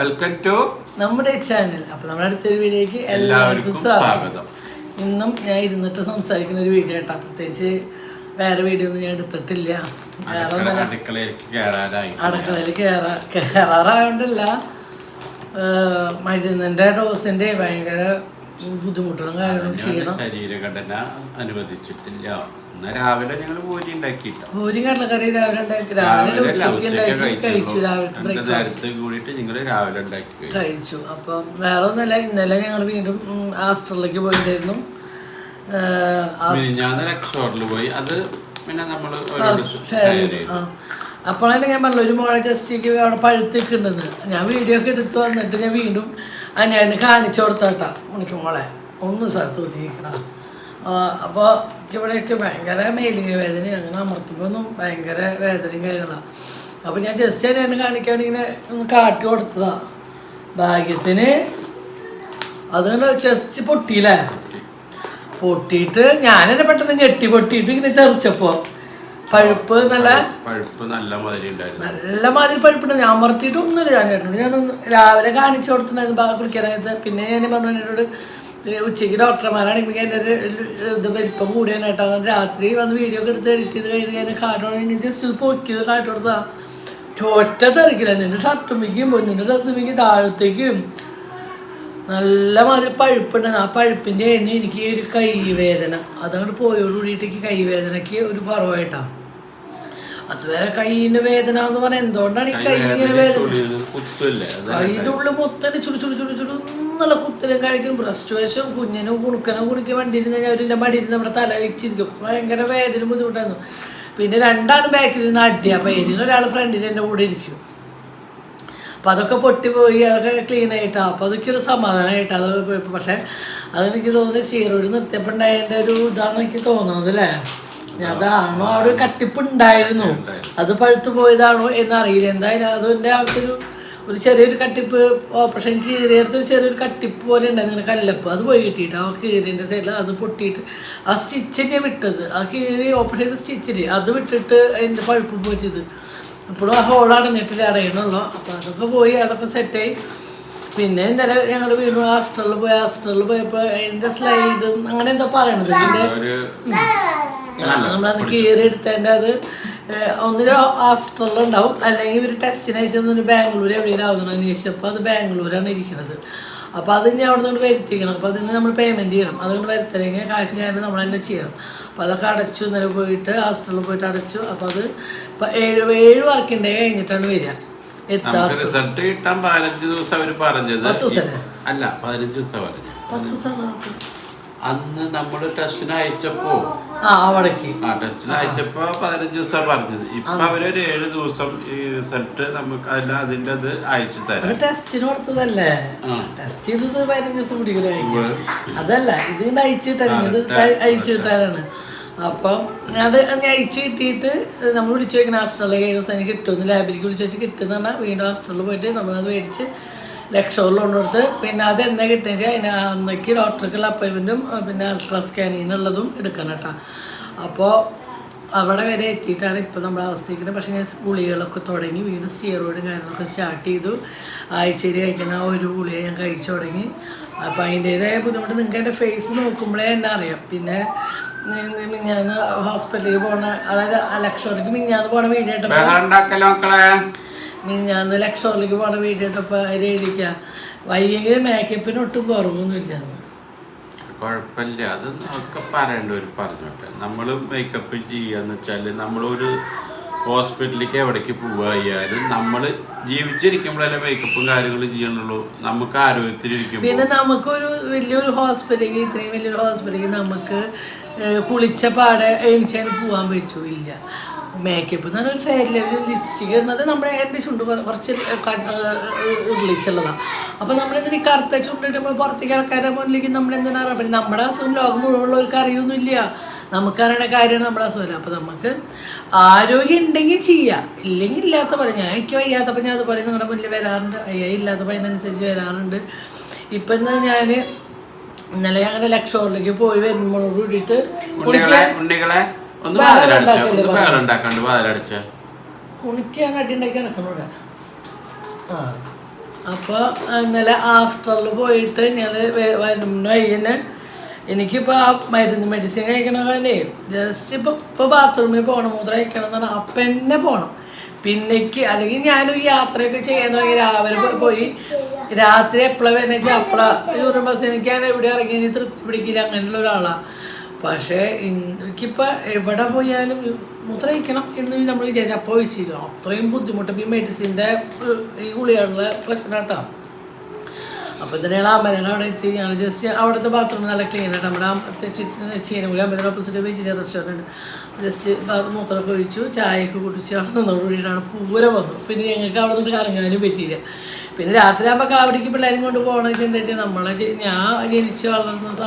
Welcome to നമ്മുടെ channel അപ്പൊ നമ്മുടെ അടുത്തൊരു വീഡിയോയ്ക്ക് എല്ലാവർക്കും സ്വാഗതം. ഇന്നും ഞാൻ ഇരുന്നിട്ട് സംസാരിക്കുന്ന ഒരു വീഡിയോ കേട്ടോ. പ്രത്യേകിച്ച് വേറെ വീഡിയോ ഒന്നും ഞാൻ എടുത്തിട്ടില്ല. വേറെ അടുക്കളയിലേക്ക് അടുക്കളയിൽ കയറാ കയറാറായോണ്ടല്ല ഏഹ് മരുന്നിന്റെ ഡോസിന്റെ ഭയങ്കര ബുദ്ധിമുട്ടുകളും കാര്യങ്ങളും ക്ഷീണം. ശരീരഘടന അനുവദിച്ചിട്ടില്ല. രാവിലെ ഞങ്ങൾ പൂരി ഉണ്ടാക്കിയിട്ടോ. ഭൂരി കടലക്കറി രാവിലെ ഉണ്ടാക്കി. രാവിലെ ഉച്ചയ്ക്ക് കഴിച്ചു രാവിലെ നേരത്തെ കൂടിയിട്ട് നിങ്ങൾ രാവിലെ ഉണ്ടാക്കി കഴിച്ചു. അപ്പം വേറെ ഒന്നുമല്ല ഇന്നലെ ഞങ്ങൾ വീണ്ടും ആസ്റ്ററിലേക്ക് രക്ഷോറിൽ പോയി. അത് പിന്നെ നമ്മൾ അപ്പോഴല്ലേ ഞാൻ പറഞ്ഞു ഒരു മോളെ ജസ്റ്റ് അവിടെ പഴുത്തിക്കുണ്ടെന്ന് ഞാൻ വീഡിയോ ഒക്കെ എടുത്ത് വന്നിട്ട് ഞാൻ വീണ്ടും അനിയാണ്ട് കാണിച്ചു കൊടുത്താട്ടാ. എനിക്ക് മോളെ ഒന്നും സ്ഥലത്ത് ഒതുങ്ങിക്കടാ അപ്പോൾ ഇവിടെയൊക്കെ ഭയങ്കര മേലിംഗ വേദന അങ്ങനെ അമർത്തുമ്പോഴൊന്നും ഭയങ്കര വേദനയും കാര്യങ്ങളാണ് അപ്പോൾ ഞാൻ ജസ്റ്റ് അനിയാണ്ട് കാണിക്കാൻ ഇങ്ങനെ ഒന്ന് കാട്ടി കൊടുത്തതാ. ഭാഗ്യത്തിന് അതുകൊണ്ട് ചെസ്റ്റ് പൊട്ടിയില്ലേ? പൊട്ടിയിട്ട് ഞാനെന്നെ പെട്ടെന്ന് ഞെട്ടി പൊട്ടിയിട്ട് ഇങ്ങനെ തെറിച്ചപ്പോ പഴുപ്പ് നല്ല പഴുപ്പ് നല്ല മാതിരി ഉണ്ടായിരുന്നു. നല്ല മാതിരി പഴുപ്പുണ്ട് ഞാൻ അമർത്തിയിട്ട് ഒന്നുമില്ല. ഞാൻ ചേട്ടനോട് ഞാനൊന്ന് രാവിലെ കാണിച്ചു കൊടുത്തിട്ടുണ്ടായിരുന്നു ഭാഗം കുളിക്കാനായിട്ട്. പിന്നെ ഞാൻ പറഞ്ഞു എന്നോട് ഉച്ചയ്ക്ക് ഡോക്ടർമാരാണെങ്കിൽ എന്റെ ഒരു ഇത് വലിപ്പം കൂടിയാണ് കേട്ടോ രാത്രി വന്ന് വീഡിയോ ഒക്കെ എടുത്ത് എഡിറ്റ് ചെയ്ത് കഴിഞ്ഞ് ഞാൻ ഇനി ജസ്റ്റ് പൊക്കിയത് കാട്ടി കൊടുത്താ ഒറ്റ തെറിക്കില്ല എന്റെ ഷർട്ടുമിക്കും പൊന്നിന്റെ ഡ്രസ്സുമിക്കും താഴത്തേക്കും. നല്ല മാതിരി പഴുപ്പുണ്ട് ആ പഴുപ്പിന്റെ എണ്ണ എനിക്ക് ഒരു കൈവേദന. അതങ്ങോട്ട് പോയോട് കൂടിയിട്ട് എനിക്ക് കൈവേദനയ്ക്ക് ഒരു കുറവായിട്ടാ. അതുവരെ കൈയിന് വേദന എന്ന് പറഞ്ഞാൽ എന്തുകൊണ്ടാണ് ഈ കൈയിന് വേദന കൈയുടെ ഉള്ളിൽ മൊത്തം ചുടു ചുടു ചുടു ചുടു എന്നുള്ള കുത്തലും കഴിക്കും ബ്രസ്റ്റ് വശം കുഞ്ഞിനും കുണുക്കനും കുണിക്കും വണ്ടി ഇരുന്ന് കഴിഞ്ഞാൽ അവരിന്റെ മടിയിരുന്ന് നമ്മുടെ തല വെച്ചിരിക്കും. ഭയങ്കര വേദന ബുദ്ധിമുട്ടായിരുന്നു. പിന്നെ രണ്ടാണ് ബാക്കിൽ നിന്ന് അടി. അപ്പം ഇതിന് ഒരാൾ ഫ്രണ്ടിൽ എന്റെ കൂടെ ഇരിക്കും. അപ്പം അതൊക്കെ പൊട്ടിപ്പോയി അതൊക്കെ ക്ലീൻ ആയിട്ടാ. അപ്പോൾ അതൊക്കെ ഒരു സമാധാനമായിട്ട് അത് പക്ഷേ അതെനിക്ക് തോന്നുന്നു സ്റ്റീറോയിഡ് നിർത്തിയപ്പോൾ ഉണ്ടായതിന്റെ ഒരു ഇതാണ് എനിക്ക് തോന്നുന്നത് അല്ലേ? അതാണോ? ആ ഒരു കട്ടിപ്പ് ഉണ്ടായിരുന്നു. അത് പഴുത്തു പോയതാണോ എന്നറിയില്ല. എന്തായാലും അതിന്റെ അകത്തൊരു ഒരു ചെറിയൊരു കട്ടിപ്പ് ഓപ്പറേഷൻ കീറിയെടുത്ത് ഒരു ചെറിയൊരു കട്ടിപ്പ് പോലെ ഉണ്ടായിരുന്നു. ഇങ്ങനെ കല്ലപ്പ്. അത് പോയി കിട്ടിയിട്ട് ആ കീറിന്റെ സൈഡിൽ അത് പൊട്ടിയിട്ട് ആ സ്റ്റിച്ചിനെ വിട്ടത്. ആ കീറി ഓപ്പറേഷൻ ചെയ്ത സ്റ്റിച്ചിന് അത് വിട്ടിട്ട് അതിന്റെ പഴുപ്പ് പോയിച്ചത് അപ്പോഴും ആ ഹോൾ അടഞ്ഞിട്ടില്ല അപ്പോൾ അതൊക്കെ പോയി അതൊക്കെ സെറ്റായി പിന്നെ ഇന്നലെ ഞങ്ങൾ വീണ്ടും ഹാസ്റ്റലിൽ പോയി ഹാസ്റ്റലിൽ പോയപ്പോൾ അതിന്റെ സ്ലൈഡ് അങ്ങനെ എന്തോ പറയണത്. നമ്മളന്ന് കീറി എടുത്തേണ്ട അത് ഒന്നൊരു ഒന്നിൽ ഹാസ്റ്റലിൽ ഉണ്ടാവും. അല്ലെങ്കിൽ ഇവർ ടെസ്റ്റിന് അയച്ചു ബാംഗ്ലൂർ എവിടെയും ആവുന്നു അന്വേഷിച്ചപ്പോൾ അത് ബാംഗ്ലൂരാണ് ഇരിക്കുന്നത് അപ്പോൾ അത് ഇനി അവിടെ നിന്ന് വരുത്തിക്കണം. അപ്പോൾ അതിന് നമ്മൾ പേയ്മെന്റ് ചെയ്യണം. അതുകൊണ്ട് വരുത്തണമെങ്കിൽ കാശ് കാര്യം നമ്മൾ തന്നെ ചെയ്യണം. അപ്പോൾ അതൊക്കെ അടച്ചു ഇന്നലെ പോയിട്ട് ഹാസ്റ്റലിൽ പോയിട്ട് അടച്ചു. അപ്പോൾ അത് ഇപ്പോൾ ഏഴ് ഏഴ് വർക്കിന്റെ കഴിഞ്ഞിട്ടാണ് വരിക. റിസൾട്ട് കിട്ടാൻ പതിനഞ്ച് ദിവസം പറഞ്ഞത്. അല്ല പതിനഞ്ച് ദിവസം അന്ന് നമ്മൾ ടെസ്റ്റിന് അയച്ചപ്പോ ആ ടെസ്റ്റിന് അയച്ചപ്പോ പതിനഞ്ച് ദിവസം പറഞ്ഞത്. ഇപ്പൊ അവരൊരു ഏഴ് ദിവസം ഈ റിസൾട്ട് നമുക്ക് അല്ല അതിന്റെ അത് അയച്ചു തരാം ടെസ്റ്റിന് കൊടുത്തതല്ലേ? ടെസ്റ്റ് ചെയ്തത് പതിനഞ്ച് ദിവസം. അതല്ല ഇത് അയച്ചിട്ടാണ് ഇത് അയച്ചു കിട്ടാനാണ് അപ്പം അത് ഞാൻ ഇച്ച് കിട്ടിയിട്ട് നമ്മൾ വിളിച്ചു വയ്ക്കുന്ന ഹാസ്റ്റലിൽ കഴിഞ്ഞ ദിവസം എനിക്ക് കിട്ടുമെന്ന് ലാബിലേക്ക് വിളിച്ചു വെച്ച് കിട്ടുമെന്ന് പറഞ്ഞാൽ വീണ്ടും ഹാസ്റ്റലിൽ പോയിട്ട് നമ്മളത് മേടിച്ച് ലക്ഷോറിൽ കൊണ്ടുകൊടുത്ത് പിന്നെ അത് എന്താ കിട്ടുക വെച്ചാൽ അതിന് അന്നേക്ക് ഡോക്ടർക്കുള്ള അപ്പോയിൻമെന്റും പിന്നെ അൾട്രാ സ്കാനിങ്ങിനുള്ളതും എടുക്കണം കേട്ടോ. അപ്പോൾ അവിടെ വരെ എത്തിയിട്ടാണ് ഇപ്പോൾ നമ്മൾ അവസ്ഥയിക്കുന്നത്. പക്ഷേ ഞാൻ ഗുളികളൊക്കെ തുടങ്ങി വീണ്ടും സ്റ്റിയറോയിഡും കാര്യങ്ങളൊക്കെ സ്റ്റാർട്ട് ചെയ്തു. ആഴ്ചയിൽ കഴിക്കുന്ന ആ ഒരു ഗുളിക ഞാൻ കഴിച്ചു തുടങ്ങി. അപ്പോൾ അതിന്റേതായ ബുദ്ധിമുട്ട് നിങ്ങൾക്ക് എന്റെ ഫേസ് നോക്കുമ്പോഴേ എന്നെ അറിയാം. പിന്നെ മിഞ്ഞാന്ന് ഹോസ്പിറ്റലിൽ പോണ അതായത് ലക്ഷോറിലേക്ക് മിഞ്ഞാന്ന് പോണ വീഡിയോ മക്കളെ? മിഞ്ഞാന്ന് ലക്ഷോറിലേക്ക് പോണ വയ്യെങ്കിൽ മേക്കപ്പിന് ഒട്ടും കുറവൊന്നുമില്ല. കുഴപ്പമില്ല. അത് ഒക്കെ പറയേണ്ടവർ പറഞ്ഞോട്ടെ. നമ്മൾ മേക്കപ്പ് ചെയ്യാന്ന് വെച്ചാൽ നമ്മളൊരു ഹോസ്പിറ്റലിലേക്ക് എവിടേക്ക് പോവായാലും നമ്മൾ ജീവിച്ചിരിക്കുമ്പോഴല്ലേ മേക്കപ്പും കാര്യങ്ങളും ചെയ്യണുള്ളൂ. നമുക്ക് ആരോഗ്യത്തിലിരിക്കും പിന്നെ നമുക്കൊരു വലിയൊരു ഹോസ്പിറ്റലിൽ ഇത്രയും വലിയൊരു ഹോസ്പിറ്റലിൽ നമുക്ക് കുളിച്ച പാടെ എണിച്ചാൽ പോകാൻ പറ്റൂല്ല. മേക്കപ്പ് എന്ന് പറഞ്ഞാൽ ഒരു ഫെയർ ലെവൽ ലിപ്സ്റ്റിക് എന്നത് നമ്മുടെ എന്റെ ചുണ്ട് കുറ- കുറച്ച് ഉള്ളിച്ചുള്ളതാണ് അപ്പോൾ നമ്മളെന്തിനാ കറുത്ത ചുണ്ടിട്ട് പുറത്തേക്ക് ആൾക്കാരുടെ മുന്നിലേക്ക് നമ്മളെന്തിനാ പിന്നെ നമ്മുടെ അസുഖം ലോകം മുഴുവനുള്ളവർക്ക് അറിയൊന്നുമില്ല നമുക്കറിയണ കാര്യമാണ് നമ്മുടെ അസുഖം. അപ്പോൾ നമുക്ക് ആരോഗ്യം ഉണ്ടെങ്കിൽ ചെയ്യാം. ഇല്ലെങ്കിൽ ഇല്ലാത്ത പറയും ഞാൻ എനിക്ക് വയ്യാത്തപ്പോൾ ഞാൻ അതുപോലെ നിങ്ങളുടെ മുന്നിൽ വരാറുണ്ട്. അയ്യായി ഇല്ലാത്തപ്പോൾ അതിനനുസരിച്ച് വരാറുണ്ട്. ഇപ്പം എന്നാ ഞാൻ ഇന്നലെ അങ്ങനെ ലക്ഷോറിലേക്ക് പോയി വരുമ്പോഴോട് കൂടിയിട്ട് കുണിക്കാൻ കട്ടിണ്ടാക്കി ആ. അപ്പോൾ ഇന്നലെ ആസ്റ്ററിൽ പോയിട്ട് ഞാൻ വരുന്ന വഴിന് എനിക്കിപ്പോൾ ആ മരുന്ന് മെഡിസിൻ കഴിക്കണ കഴിക്കണേ ജസ്റ്റ് ഇപ്പോൾ ഇപ്പോൾ ബാത്റൂമിൽ പോകണം മൂത്രം കഴിക്കണം എന്ന് പറഞ്ഞാൽ അപ്പം തന്നെ പോകണം പിന്നേക്ക് അല്ലെങ്കിൽ ഞാനൊരു യാത്രയൊക്കെ ചെയ്യാൻ തുടങ്ങി. രാവിലെ പോയി- രാത്രി എപ്പോഴാണ് വരുന്നത് വെച്ചാൽ അപ്പോഴാണ് യൂറിൻ ബസ് എനിക്ക് ഞാൻ എവിടെ ഇറങ്ങി തൃപ്തി പിടിക്കില്ല അങ്ങനെയുള്ള ഒരാളാണ് പക്ഷേ എനിക്കിപ്പോൾ എവിടെ പോയാലും മൂത്രയിക്കണം എന്ന് നമ്മൾ വിചാരിച്ചു. അപ്പോൾ വെച്ചില്ല അത്രയും ബുദ്ധിമുട്ട്. ഈ മെഡിസിന്റെ ഈ ഗുളികളുടെ പ്രശ്നം കേട്ടോ. അപ്പോൾ ഇതിനുള്ള അമ്പലങ്ങൾ അവിടെ എത്തി ഞങ്ങൾ ജസ്റ്റ് അവിടുത്തെ ബാത്റൂം നല്ല ക്ലീൻ ആയിട്ട് നമ്മുടെ ചീനകുടി അമ്പലം ഓപ്പോസിറ്റ് പോയി ചെറിയ റെസ്റ്റോറന്റ് ജസ്റ്റ് മൂത്രമൊക്കെ ഒഴിച്ചു ചായയൊക്കെ കുടിച്ച് അവിടെ നിന്നോടുകൂടിയിട്ടാണ് പൂരം വന്നു പിന്നെ ഞങ്ങൾക്ക് അവിടെ നിന്ന് കറങ്ങാനും പറ്റിയില്ല. പിന്നെ രാത്രി ആകുമ്പോൾ കാവടിക്ക് പിള്ളേരും കൊണ്ട് പോകണമെന്ന് എന്താ വെച്ചാൽ നമ്മളെ ഞാൻ ജനിച്ച് വളർന്ന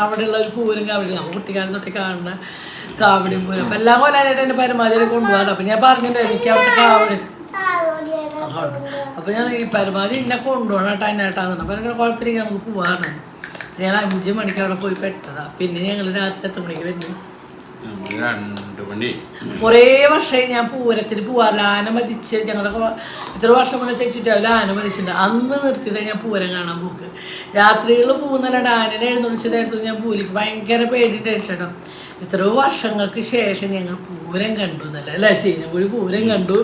അവിടെയുള്ള ഒരു പൂരം കാവടി നമ്മൾ കുട്ടിക്കാലം തൊട്ട് കാണുന്ന കാവടി പൂരം. അപ്പം എല്ലാം കൊല്ലാനായിട്ട് എന്റെ പരമാവധി കൊണ്ടുപോകാറുണ്ട് അപ്പം ഞാൻ പറഞ്ഞിട്ടുണ്ടായിരുന്നു എനിക്ക് അവിടുത്തെ കാവടി അപ്പൊ ഞാൻ ഈ പരമാവധി എന്നെ കൊണ്ടുപോകണം കേട്ടോ അതിനായിട്ടാന്ന് അപ്പൊ എനിക്ക് കുഴപ്പമില്ല നമുക്ക് പോവാണ് ഞാൻ അഞ്ച് മണിക്ക് അവിടെ പോയി പെട്ടതാ. പിന്നെ ഞങ്ങൾ രാത്രി എത്ര മണിക്ക് വരുന്നു കുറേ വർഷമായി ഞാൻ പൂരത്തിൽ പോവാറില്ല. ആന മതിച്ച് ഞങ്ങളുടെ ഇത്ര വർഷം മുന്നേ തെച്ചിട്ടാവില്ല ആന മതിച്ചിട്ടുണ്ട്. അന്ന് നിർത്തിയത് ഞാൻ പൂരം കാണാൻ പോക്ക്. രാത്രികളിൽ പോകുന്നല്ലാണ്ട് ആനനെ എഴുന്നള്ളിച്ചതായിരുന്നു. ഞാൻ പൂലിക്ക് ഭയങ്കര പേടിയിട്ടായിട്ടോ എത്രയോ വർഷങ്ങൾക്ക് ശേഷം ഞങ്ങൾ പൂരം കണ്ടു എന്നല്ല. അല്ലേ ചീനക്കുഴി പൂരം കണ്ടു.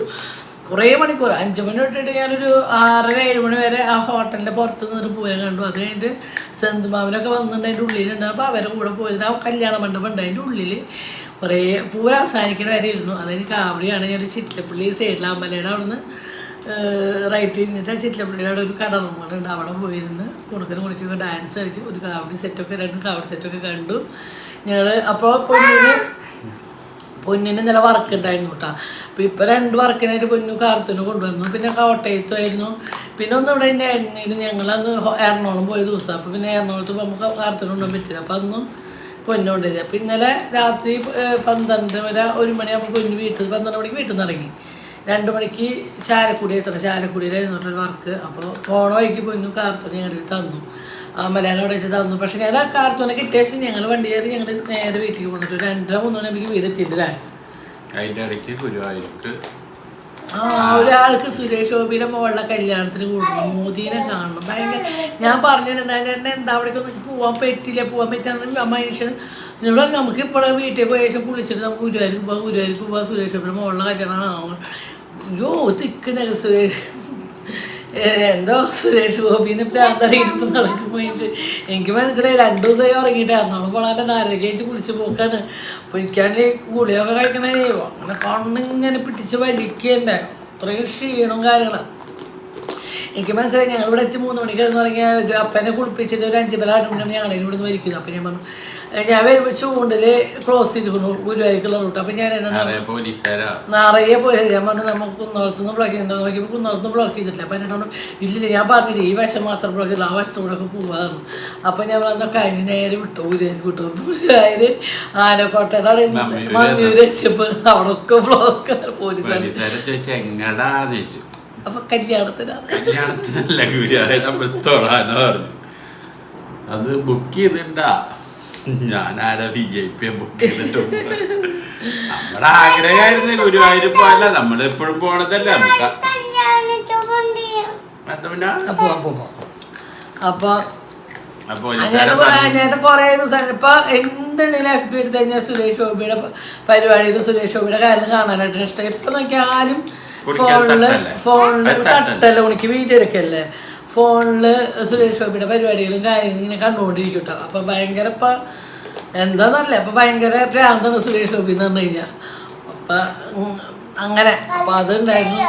കുറേ മണിക്കൂർ. അഞ്ച് മണി തൊട്ടിട്ട് ഞാനൊരു ആറര ഏഴ് മണി വരെ ആ ഹോട്ടലിന്റെ പുറത്ത് നിന്നിട്ട് പൂരം കണ്ടു. അത് കഴിഞ്ഞിട്ട് സെന്തുമാവിനൊക്കെ വന്നിട്ടുണ്ട് അതിന്റെ ഉള്ളിലുണ്ട് അപ്പോൾ അവരുടെ കൂടെ പോയത് ആ കല്യാണ മണ്ഡപം ഉണ്ട്. അതിന്റെ ഉള്ളിൽ കുറേ പൂരം അവസാനിക്കുന്ന വരെ ഇരുന്നു അതെനിക്ക് കാവടിയാണ് ഞാൻ ഒരു ചിറ്റപ്പള്ളി സൈഡിൽ അമ്പലയുടെ അവിടുന്ന് റൈറ്റ് തിരിഞ്ഞിട്ട് ആ ചിറ്റപ്പള്ളിയുടെ അവിടെ ഒരു കടറുമുണ്ട് അവിടെ പോയിരുന്ന് കുണുക്കന് കുണിക്കൊക്കെ ഡാൻസ് കളിച്ച് ഒരു കാവടി സെറ്റൊക്കെ രണ്ട് കാവടി സെറ്റൊക്കെ കണ്ടു. ഞങ്ങൾ അപ്പോൾ പൊന്നിന് പൊന്നിന് ഇന്നലെ വർക്ക് ഉണ്ടായിരുന്നു കേട്ടോ അപ്പം ഇപ്പം രണ്ട് വർക്കിനായിട്ട് പൊന്നു കാർത്തിന് കൊണ്ടുവന്നു. പിന്നെ കോട്ടയത്തുമായിരുന്നു പിന്നെ ഒന്ന് ഇവിടെ എന്റെ ആയിരുന്നു. ഞങ്ങളന്ന് എറണാകുളം പോയ ദിവസം. അപ്പം പിന്നെ എറണാകുളത്ത് നമുക്ക് കാർത്തിന് കൊണ്ടുപോകാൻ പറ്റില്ല. അപ്പം അന്നും പൊന്നു കൊണ്ടുവരിക അപ്പം ഇന്നലെ രാത്രി പന്ത്രണ്ട് വരെ ഒരു മണിയാകുമ്പോൾ പൊന്നു വീട്ടിൽ പന്ത്രണ്ട് മണിക്ക് വീട്ടിൽ നിന്ന് ഇറങ്ങി. രണ്ട് മണിക്ക് ചാലക്കുടി എത്ര ചാലക്കുടിയിലായിരുന്നു ഒരു വർക്ക് അപ്പോൾ പോണ വഴിക്ക് പൊന്നു കാർത്തിന് ഞങ്ങളുടെ തന്നു. മലയാളം അവിടെ വെച്ച് തന്നു. പക്ഷെ ഞാൻ ആ കാർത്തൂനെ കിട്ടിയ ശേഷം ഞങ്ങൾ വണ്ടി കയറി ഞങ്ങൾ നേരെ വീട്ടിലേക്ക് പോന്നിട്ട് രണ്ടര മൂന്ന് മണിയാകുമ്പോൾ വീട് എത്തിയതിലാണ് അതിന്റെ ഇടയ്ക്ക് ഗുരുവായൂർക്ക് ആ ഒരാൾക്ക് സുരേഷ് ഗോപിയുടെ മോളുടെ കല്യാണത്തിന് കൂടണം മോദീനെ കാണണം. ഭയങ്കര ഞാൻ പറഞ്ഞിട്ടുണ്ടായിരുന്നു എന്നെ എന്താ അവിടേക്ക് ഒന്നും പോകാൻ പറ്റില്ല പോകാൻ പറ്റാന്ന് മനുഷ്യൻ. ഇവിടെ നമുക്ക് ഇപ്പോഴും വീട്ടിൽ പോയ ശേഷം കുളിച്ചിട്ട് നമുക്ക് ഗുരുവായൂർക്ക് പോവാം ഗുരുവായൂർക്ക് പോവാം സുരേഷ് ഗോപിയുടെ മോളുടെ കല്യാണമാണ്. അയ്യോ തിക്കുന്ന സുരേഷ്. എന്തോ സുരേഷ് ഗോപിനെ പ്രാന്തറിയിട്ട് നടക്കുമ്പോൾ എനിക്ക് മനസ്സിലായി. രണ്ടു ദിവസമായി ഉറങ്ങിയിട്ട് എറണാകുളം പോണാന്റെ നാരകേച്ച് കുളിച്ച് പോക്കാണ്. എനിക്കാണെങ്കിൽ ഗുളിയൊക്കെ കഴിക്കണേ. അങ്ങനെ കണ്ണിങ്ങനെ പിടിച്ച് വലിക്കണ്ടേ. അത്രയും ക്ഷീണവും കാര്യങ്ങളാണ് എനിക്ക് മനസ്സിലായി. ഞങ്ങൾ ഇവിടെ എത്തി മൂന്ന് മണിക്കായിരുന്നു തുടങ്ങിയ ഒരു അപ്പനെ കുളിപ്പിച്ചിട്ട് ഒരു അഞ്ച് പേരാണ് ആറ് മണി ഞങ്ങളെ ഇവിടെ നിന്ന് വലിക്കുന്നു അപ്പം ഞാൻ പറഞ്ഞു "ഏ, ഞാൻ വരുമ്പോൾ ചൂണ്ടിൽ ക്ലോസ് ചെയ്തിരിക്കുന്നു ഗുരുവായൂർക്കുള്ള റൂട്ട്. അപ്പം ഞാൻ എന്നാ നിറയെ പോയി ഞാൻ പറഞ്ഞു നമുക്ക് കുന്നളത്തുനിന്ന് ബ്ലോക്ക് ചെയ്യുന്നുണ്ടോ നോക്കിയപ്പോൾ കുന്നോളത്തുനിന്ന് ബ്ലോക്ക് ചെയ്തിട്ടില്ല. അപ്പം എന്നോട് ഇല്ലില്ല ഞാൻ പറഞ്ഞില്ല ഈ വശം മാത്രം ബ്ലോക്ക് ചെയ്തില്ല ആ വശത്തൂടെ ഒക്കെ പോവാന്ന് അപ്പം ഞാൻ പറഞ്ഞ കഴിഞ്ഞ നേരെ വിട്ടു ഗുരുവായൂർ വിട്ടു? ഗുരുവായൂർ ആനക്കോട്ടയുടെ മഞ്ഞൂര് വെച്ചപ്പോ വെച്ചപ്പോൾ അവിടെ ഒക്കെ ബ്ലോക്ക് പോലീസുകാർ അപ്പം കല്യാണത്തിനാണ് കല്യാണത്തിനല്ല ഗുരുവായൂർ അമ്പലത്തോടാന്ന് പറഞ്ഞു. അത് ബുക്ക് ചെയ്തിണ്ടാ. ഞാൻ ആരാ വി ഐ പി ബുക്ക് ചെയ്തിട്ടുണ്ട് നമ്മുടെ ആഗ്രഹമായിരുന്നു ഗുരുവായൂർ പോയല്ല നമ്മൾ എപ്പോഴും പോണതല്ല നമുക്ക് അപ്പം അപ്പൊ അങ്ങനെ അതിനകത്ത് കുറേ ദിവസം ഇപ്പൊ എന്തുണ്ടെങ്കിലും എഫ് ബി എടുത്തു കഴിഞ്ഞാൽ സുരേഷ് ഗോപിയുടെ പ- പരിപാടിയിൽ സുരേഷ് ഗോപിയുടെ കാര്യം കാണാനായിട്ട് ഇഷ്ടം. എപ്പൊ നോക്കിയാലും ഫോണിൽ? ഫോണിൽ? തട്ടല്ല? ഉണിക്ക് വീഡിയോ എടുക്കല്ലേ? ഫോണിൽ സുരേഷ് ഗോപിയുടെ പരിപാടികളും കാര്യങ്ങളും ഇങ്ങനെ കണ്ടുകൊണ്ടിരിക്കും കേട്ടോ അപ്പൊ ഭയങ്കര ഇപ്പൊ എന്താന്നല്ല ഇപ്പൊ ഭയങ്കര പ്രാന്താണ് സുരേഷ് ഗോപി എന്ന് പറഞ്ഞു കഴിഞ്ഞാൽ അപ്പൊ അങ്ങനെ. അപ്പൊ അതുണ്ടായിരുന്നു.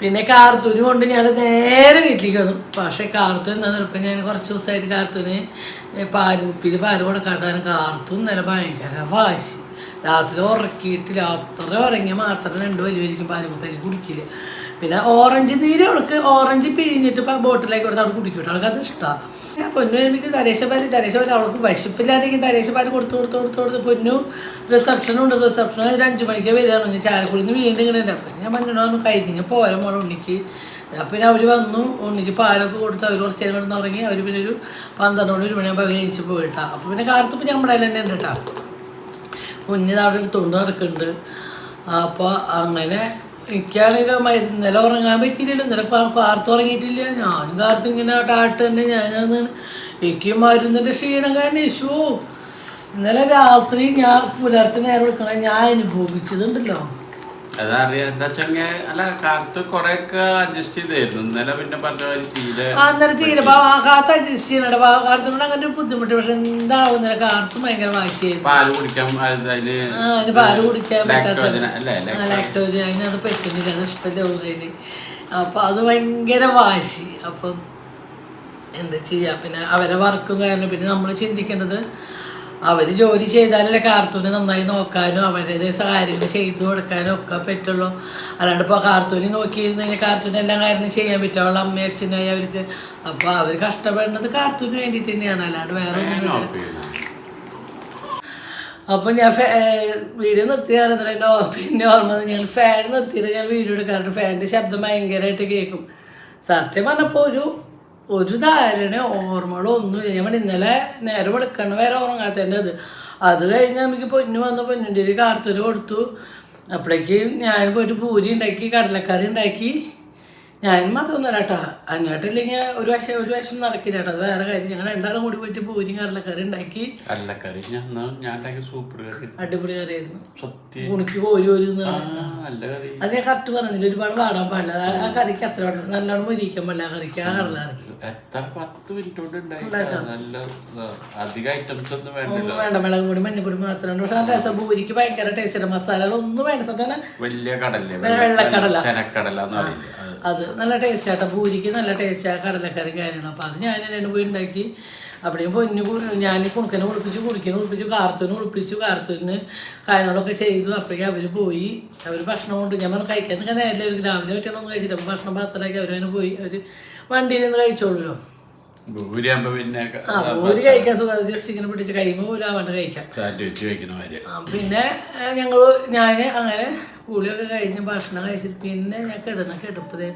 പിന്നെ കാർത്തൂന് കൊണ്ട് ഞാൻ നേരെ വീട്ടിലേക്ക് വന്നു. പക്ഷേ കാർത്തൂൻ എന്താ ഇപ്പം ഞാൻ കുറച്ച് ദിവസമായിട്ട് കാർത്തൂന് പാൽ കുപ്പിയിൽ പാൽ കൊടുക്കാത്തതാണ്. കാർത്തൂൻ നില ഭയങ്കര വാശി. രാത്രി ഉറക്കിയിട്ട് രാത്രി ഉറങ്ങിയാൽ മാത്രം രണ്ട് വലിയ വലിയ പാൽ കുപ്പി കുടിക്കില്ല പിന്നെ ഓറഞ്ച് നീര് അവൾക്ക് ഓറഞ്ച് പിഴിഞ്ഞിട്ട് ഇപ്പം ബോട്ടിലേക്ക് കൊടുത്ത് അവൾക്ക് കുടിക്കും അവൾക്ക് അത് ഇഷ്ടമാണ് പൊന്നു വരുമ്പോൾ തരേശ പാൽ അവൾക്ക് വിശപ്പില്ലാണ്ടെങ്കിൽ പാൽ കൊടുത്ത് കൊടുത്ത് കൊടുത്ത് കൊടുത്ത് പൊന്നു റിസപ്ഷനും ഉണ്ട്. റിസപ്ഷൻ ഒരു അഞ്ച് മണിക്ക് വരികയാണ് ചാലക്കുടിയിൽ നിന്ന് വീണ്ടും ഇങ്ങനെ ഉണ്ട്. അപ്പം ഞാൻ മഞ്ഞോട് കഴിഞ്ഞ് പോരാ മോളെ ഉണ്ണിക്ക്. പിന്നെ അവർ വന്നു. ഉണ്ണിക്ക് പാലൊക്കെ കൊടുത്ത് അവർ കുറച്ച് നേരം കിടന്ന് ഉറങ്ങി അവർ പിന്നെ ഒരു പന്ത്രണ്ട് മണി ഒരു മണിയാകുമ്പോൾ അവർ കഴിച്ച് പോയിട്ടാ. അപ്പോൾ പിന്നെ കാർത്തിപ്പ് ഞമ്മടെ തന്നെ ഉണ്ട് കേട്ടോ. കുഞ്ഞിതവിടെ എടുത്തുകൊണ്ട് നടക്കുന്നുണ്ട്. അപ്പോൾ അങ്ങനെ എനിക്കാണെങ്കിലോ നില ഉറങ്ങാൻ പറ്റിയില്ലല്ലോ. കാ- കാർത്ത് ഉറങ്ങിയിട്ടില്ല. ഞാനും കാർത്ത് ഇങ്ങനെ ടാട്ട് തന്നെ ഞാൻ എനിക്ക് മരുന്നിന്റെ ക്ഷീണം കാരണം യേശു. ഇന്നലെ രാത്രി ഞാൻ പുലർച്ചെ നേരം എടുക്കണ ഞാൻ അനുഭവിച്ചതുണ്ടല്ലോ. അതറിയാം എന്താ വെച്ചെങ്കിൽ അല്ല കാലത്ത് കൊറേ ഒക്കെ അഡ്ജസ്റ്റ് ചെയ്തായിരുന്നു. ഇന്നലെ പിന്നെ പറഞ്ഞ മാതിരി തീരെ ആ അന്നേരം തീരെ ആ കാർത്ത് അഡ്ജസ്റ്റ് ചെയ്യണ കാർത്തിനോട് അങ്ങനെ ഒരു ബുദ്ധിമുട്ട്. പക്ഷെ എന്താവും ഇന്നലെ കാർത്ത് ഭയങ്കര വാശിയായിരുന്നു. പാൽ കുടിക്കാൻ അത് അതിൽ ആ അതിന് പാൽ കുടിക്കാൻ പറ്റാത്ത ലാക്ടോജൻ അല്ലേ ആ ലാക്ടോജൻ അതിനത് പറ്റുന്നില്ല. അത് ഇഷ്ടമില്ല ഊരേന് അപ്പം അത് ഭയങ്കര വാശി. അപ്പം എന്താ ചെയ്യാ? പിന്നെ അവരെ വർക്കും കാരണം പിന്നെ നമ്മൾ ചിന്തിക്കേണ്ടത് അവർ ജോലി ചെയ്താലല്ലേ കാർത്തൂനെ നന്നായി നോക്കാനും അവരുടെ കാര്യങ്ങൾ ചെയ്തു കൊടുക്കാനും ഒക്കെ പറ്റുള്ളൂ. അല്ലാണ്ട് ഇപ്പോൾ കാർത്തൂനെ നോക്കിയിരുന്ന് കഴിഞ്ഞാൽ കാർത്തൂന് എല്ലാ കാര്യങ്ങളും ചെയ്യാൻ പറ്റും. അവളുടെ അമ്മയും അച്ഛനായി അവർക്ക് അപ്പോൾ അവർ കഷ്ടപ്പെടുന്നത് കാർത്തൂന് വേണ്ടിയിട്ട് തന്നെയാണ്. അല്ലാണ്ട് വേറെ ഒന്നും അപ്പൊ ഞാൻ വീഡിയോ നിർത്തിയാറുണ്ടല്ലോ പിന്നെ ഓർമ്മ ഞങ്ങൾ ഫാൻ നിർത്തിയിട്ട് ഞാൻ വീഡിയോ എടുക്കാറുണ്ട്. ഫാനിന്റെ ശബ്ദം ഭയങ്കരമായിട്ട് കേൾക്കും സത്യം പറഞ്ഞപ്പോൾ ഒരു ഒരു ധാരണ ഓർമ്മകളോ ഒന്നുമില്ല ഞാൻ ഇന്നലെ നേരെ എടുക്കണം വേറെ ഉറങ്ങാത്തതിന്റെ അത് അത് കഴിഞ്ഞ് നമുക്ക് പൊന്നു വന്ന. പൊന്നിന്റെ ഒരു കാർത്തൂര് കൊടുത്തു. അപ്പോഴേക്ക് ഞാൻ പോയിട്ട് പൂരി ഉണ്ടാക്കി കടലക്കറി ഉണ്ടാക്കി. ഞാൻ മാത്രമൊന്നുമല്ല കേട്ടോ. അങ്ങോട്ടില്ലെങ്കിൽ ഒരു വശം ഒരു വശം നടക്കില്ല കേട്ടോ. അത് വേറെ കാര്യം. ഞങ്ങൾ രണ്ടാളും കൂടി പോയിട്ട് പോയി കടലക്കറി ഉണ്ടാക്കി. കടലക്കറി. ഞാൻ സൂപ്പർ കറി അടിപൊളി കറിയായിരുന്നു. സത്യം. ഉണക്കി കറി. അത് ഞാൻ കറക്റ്റ് പറഞ്ഞില്ല. ഒരുപാട് വാടാൻ പാടില്ല. ആ- കറിക്ക് അത്ര നല്ലോണം മൊരിക്കാൻ പാടില്ല ആ കറിക്ക് ആ കടലക്കറിക്ക് എത്ര പത്ത് മിനിറ്റ് കൊണ്ട് നല്ല ഇതാ. അധികം ഐറ്റംസ് ഒന്നും വേണ്ടില്ല ഒന്നും വേണ്ട. മുളകും പൊടി മഞ്ഞപ്പൊടി മാത്രം പക്ഷെ ആ രസം പൂരിക്ക് ഭയങ്കര ടേസ്റ്റ് മസാലകളൊന്നും വേണ്ട. സത്യം വലിയ കടല്ലേ വെള്ളക്കടല. ചെനക്കടല എന്ന് പറയില്ലേ അത് നല്ല ടേസ്റ്റ് ആട്ടോ പൂരിക്ക് നല്ല ടേസ്റ്റ് ആ കടലക്കറി കാര്യങ്ങളും. അപ്പോൾ അത് ഞാൻ രണ്ട് പോയി ഉണ്ടാക്കി. അവിടെയും പൊന്നു ഞാൻ കുണുക്കനെ കുളിപ്പിച്ചു കുടിക്കനെ കുളിപ്പിച്ചു കാർത്തൂന് കുളിപ്പിച്ചു കാർത്തൂന് കാര്യങ്ങളൊക്കെ ചെയ്തു. അപ്പോഴേക്കും അവർ പോയി. അവർ ഭക്ഷണം കൊണ്ട് ഞാൻ പറഞ്ഞു കഴിക്കാൻ ഒരു രാവിലെ പറ്റണമെന്ന് കഴിച്ചിട്ട് അപ്പോൾ ഭക്ഷണം പാത്രമാക്കി അവരങ്ങനെ പോയി. അവർ വണ്ടിയിൽ നിന്ന് കഴിച്ചോളൂല്ലോ. ഭൂരിയാകുമ്പോ പിന്നെ ആ ഒരു കഴിക്കാൻ സുഖം. ജസ്റ്റ് ഇങ്ങനെ പിടിച്ച് കഴിയുമ്പോൾ വെക്കണ മാതിരി. ആ, പിന്നെ ഞങ്ങൾ ഞാൻ അങ്ങനെ കൂലിയൊക്കെ കഴിഞ്ഞ് ഭക്ഷണം കഴിച്ചിട്ട് പിന്നെ ഞാൻ കിടന്ന കിടപ്പത്